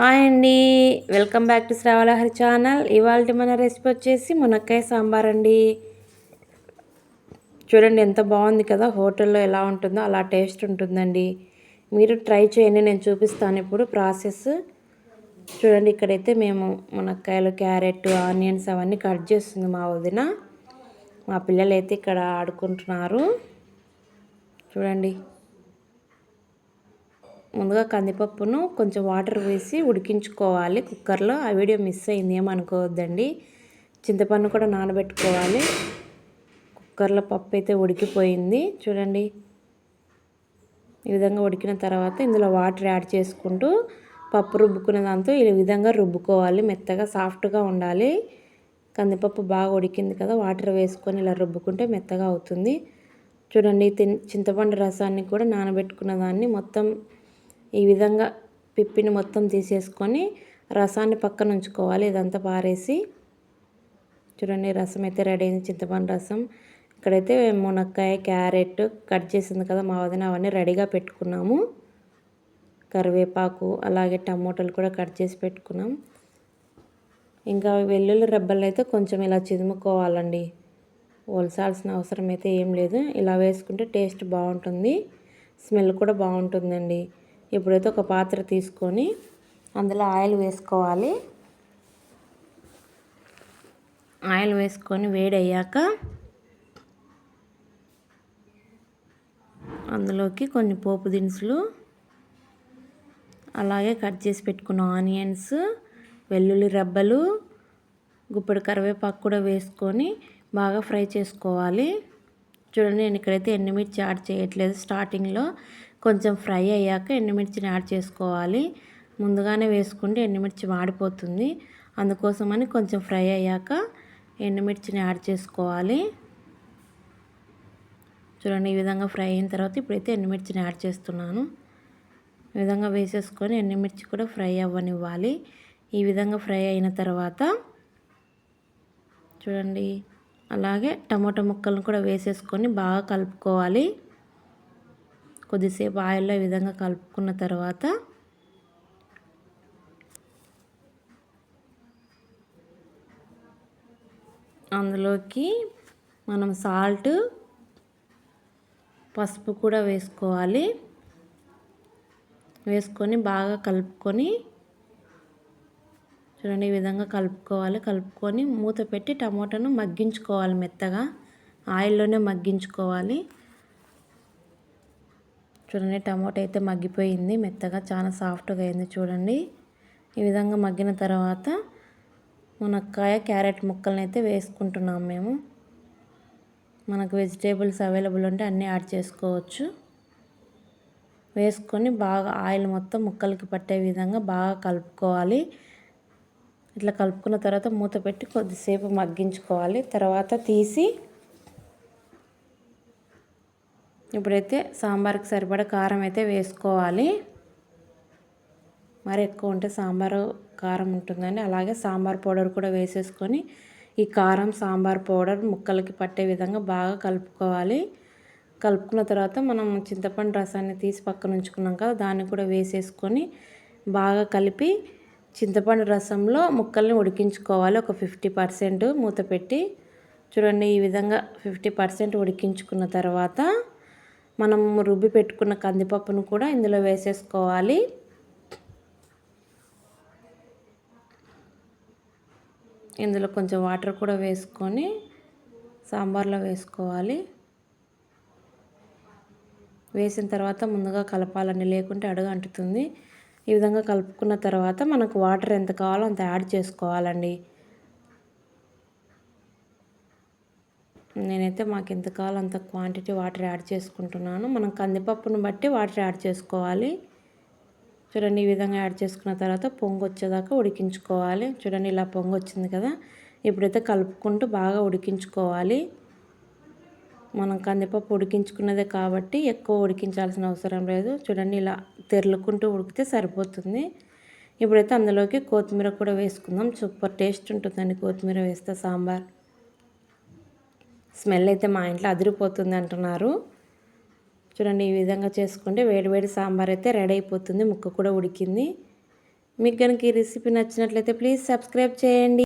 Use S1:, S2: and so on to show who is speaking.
S1: Hi అండి. Welcome back to Sravalahari channel. ఇవాళ మన రెసిపీ వచ్చేసి మునక్కాయ సాంబార్ అండి. చూడండి ఎంత బాగుంది కదా హోటల్లో ఎలా ఉంటుందో అలా టేస్ట్ ఉంటుందండి. మీరు ట్రై చేయండి నేను చూపిస్తాను ఇప్పుడు ప్రాసెస్. చూడండి ఇక్కడైతే మేము మునక్కాయలు క్యారెట్ ఆనియన్స్ అవన్నీ కట్ చేస్తుంది మా వదిన. మా పిల్లలు అయితే ఇక్కడ ఆడుకుంటున్నారు. చూడండి. ముందుగా కందిపప్పును కొంచెం వాటర్ వేసి ఉడికించుకోవాలి కుక్కర్లో. ఆ వీడియో మిస్ అయింది ఏమనుకోవద్దండి. చింతపండు కూడా నానబెట్టుకోవాలి. కుక్కర్లో పప్పు అయితే ఉడికిపోయింది. చూడండి. ఈ విధంగా ఉడికిన తర్వాత ఇందులో వాటర్ యాడ్ చేసుకుంటూ పప్పు రుబ్బుకునే దాంతో ఈ విధంగా రుబ్బుకోవాలి. మెత్తగా సాఫ్ట్గా ఉండాలి. కందిపప్పు బాగా ఉడికింది కదా వాటర్ వేసుకొని ఇలా రుబ్బుకుంటే మెత్తగా అవుతుంది. చూడండి చింతపండు రసాన్ని కూడా నానబెట్టుకున్న దాన్ని మొత్తం ఈ విధంగా పిప్పిని మొత్తం తీసేసుకొని రసాన్ని పక్కన ఉంచుకోవాలి. ఇదంతా పారేసి చూడండి రసం అయితే రెడీ అయింది. చింతపండు రసం. ఇక్కడైతే మునక్కాయ క్యారెట్ కట్ చేసింది కదా మా వదిన అవన్నీ రెడీగా పెట్టుకున్నాము. కరివేపాకు అలాగే టమోటాలు కూడా కట్ చేసి పెట్టుకున్నాం. ఇంకా వెల్లుల్లి రెబ్బలు అయితే కొంచెం ఇలా చిదుముకోవాలండి. ఒలసాల్సిన అవసరం అయితే ఏం లేదు. ఇలా వేసుకుంటే టేస్ట్ బాగుంటుంది. స్మెల్ కూడా బాగుంటుందండి. ఇప్పుడైతే ఒక పాత్ర తీసుకొని అందులో ఆయిల్ వేసుకోవాలి. ఆయిల్ వేసుకొని వేడయ్యాక అందులోకి కొన్ని పోపు దినుసులు అలాగే కట్ చేసి పెట్టుకున్న ఆనియన్స్ వెల్లుల్లి రబ్బలు గుప్పెడు కరివేపాకు కూడా వేసుకొని బాగా ఫ్రై చేసుకోవాలి. చూడండి నేను ఇక్కడైతే ఎండుమిర్చి యాడ్ చేయట్లేదు. స్టార్టింగ్లో కొంచెం ఫ్రై అయ్యాక ఎండుమిర్చిని యాడ్ చేసుకోవాలి. ముందుగానే వేసుకుంటే ఎండుమిర్చి మాడిపోతుంది. అందుకోసమని కొంచెం ఫ్రై అయ్యాక ఎండుమిర్చిని యాడ్ చేసుకోవాలి. చూడండి ఈ విధంగా ఫ్రై అయిన తర్వాత ఇప్పుడైతే ఎండుమిర్చిని యాడ్ చేస్తున్నాను. ఈ విధంగా వేసేసుకొని ఎండుమిర్చి కూడా ఫ్రై అవ్వనివ్వాలి. ఈ విధంగా ఫ్రై అయిన తర్వాత చూడండి అలాగే టమాటో ముక్కలను కూడా వేసేసుకొని బాగా కలుపుకోవాలి. కొద్దిసేపు ఆయిల్లో ఈ విధంగా కలుపుకున్న తర్వాత అందులోకి మనం సాల్ట్ పసుపు కూడా వేసుకోవాలి. వేసుకొని బాగా కలుపుకొని చూడండి ఈ విధంగా కలుపుకోవాలి. కలుపుకొని మూత పెట్టి టమాటాను మగ్గించుకోవాలి మెత్తగా. ఆయిల్లోనే మగ్గించుకోవాలి. చూడండి టమాటో అయితే మగ్గిపోయింది. మెత్తగా చాలా సాఫ్ట్గా అయింది చూడండి. ఈ విధంగా మగ్గిన తర్వాత మునక్కాయ క్యారెట్ ముక్కలను అయితే వేసుకుంటున్నాం మేము. మనకు వెజిటేబుల్స్ అవైలబుల్ ఉంటే అన్నీ యాడ్ చేసుకోవచ్చు. వేసుకొని బాగా ఆయిల్ మొత్తం ముక్కలకి పట్టే విధంగా బాగా కలుపుకోవాలి. ఇట్లా కలుపుకున్న తర్వాత మూత పెట్టి కొద్దిసేపు మగ్గించుకోవాలి. తర్వాత తీసి ఇప్పుడైతే సాంబార్కి సరిపడా కారం అయితే వేసుకోవాలి. మరి ఎక్కువ ఉంటే సాంబారు కారం ఉంటుందండి అలాగే సాంబార్ పౌడర్ కూడా వేసేసుకొని ఈ కారం సాంబార్ పౌడర్ ముక్కలకి పట్టే విధంగా బాగా కలుపుకోవాలి. కలుపుకున్న తర్వాత మనం చింతపండు రసాన్ని తీసి పక్కన ఉంచుకున్నాం కదా దాన్ని కూడా వేసేసుకొని బాగా కలిపి చింతపండు రసంలో ముక్కల్ని ఉడికించుకోవాలి. ఒక ఫిఫ్టీ పర్సెంట్ మూత పెట్టి చూడండి ఈ విధంగా ఫిఫ్టీ పర్సెంట్ ఉడికించుకున్న తర్వాత మనం రుబ్బి పెట్టుకున్న కందిపప్పును కూడా ఇందులో వేసేసుకోవాలి. ఇందులో కొంచెం వాటర్ కూడా వేసుకొని సాంబార్లో వేసుకోవాలి. వేసిన తర్వాత ముందుగా కలపాలని లేకుంటే అడుగు అంటుతుంది ఈ విధంగా కలుపుకున్న తర్వాత మనకు వాటర్ ఎంత కావాలో అంత యాడ్ చేసుకోవాలండి. నేనైతే మాకు ఎంత కావాలో అంత క్వాంటిటీ వాటర్ యాడ్ చేసుకుంటున్నాను. మనం కందిపప్పును బట్టి వాటర్ యాడ్ చేసుకోవాలి. చూడండి ఈ విధంగా యాడ్ చేసుకున్న తర్వాత పొంగు వచ్చేదాకా ఉడికించుకోవాలి. చూడండి ఇలా పొంగు వచ్చింది కదా. ఇప్పుడైతే కలుపుకుంటూ బాగా ఉడికించుకోవాలి. మనం కందిపప్పు ఉడికించుకున్నదే కాబట్టి ఎక్కువ ఉడికించాల్సిన అవసరం లేదు. చూడండి ఇలా తెరులుకుంటూ ఉడికితే సరిపోతుంది. ఇప్పుడైతే అందులోకి కొత్తిమీర కూడా వేసుకుందాం. సూపర్ టేస్ట్ ఉంటుందండి కొత్తిమీర వేస్తే సాంబార్. స్మెల్ అయితే మా ఇంట్లో అదిరిపోతుంది అంటున్నారు. చూడండి ఈ విధంగా చేసుకుంటే వేడివేడి సాంబార్ అయితే రెడీ అయిపోతుంది. ముక్క కూడా ఉడికింది. మీకు కనుక ఈ రెసిపీ నచ్చినట్లయితే ప్లీజ్ సబ్స్క్రైబ్ చేయండి.